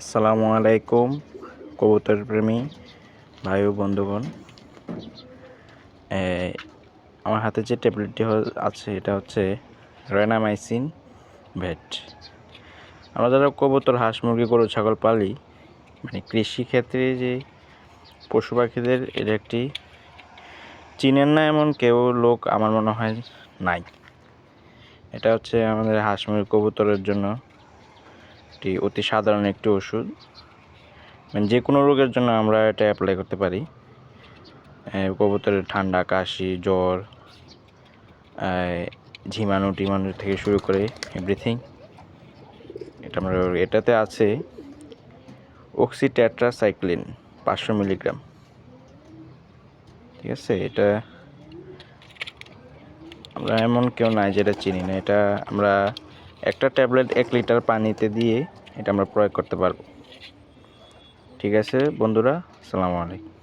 আসসালামু আলাইকুম, কবুতর প্রেমী ভাই ও বন্ধুগণ। আমার হাতে যে ট্যাবলেটটি আছে, এটা হচ্ছে রেনামাইসিন ভেট। আমরা যারা কবুতর, হাঁস, মুরগি, গরু, ছাগল পালি মানে কৃষি ক্ষেত্রে যে পশু পাখিদের, এটা একটি চিনেন না এমন কেউ লোক আমার মনে হয় নাই। এটা হচ্ছে আমাদের হাঁস, মুরগি, কবুতরের জন্য একটি অতি সাধারণ একটি ওষুধ। মানে যে কোনো রোগের জন্য আমরা এটা অ্যাপ্লাই করতে পারি। কবুতরের ঠান্ডা, কাশি, জ্বর ঝিমানো, টিমানো থেকে শুরু করে এভরিথিং এটা আমরা, এটাতে আছে অক্সিট্যাট্রাসাইক্লিন পাঁচশো মিলিগ্রাম ঠিক আছে? এটা আমরা এমন কেউ নাই যেটা চিনি না। এটা আমরা একটা ট্যাবলেট এক লিটার পানিতে দিয়ে এটা আমরা প্রয়োগ করতে পারব। ঠিক আছে, বন্ধুরা, আসসালামু আলাইকুম।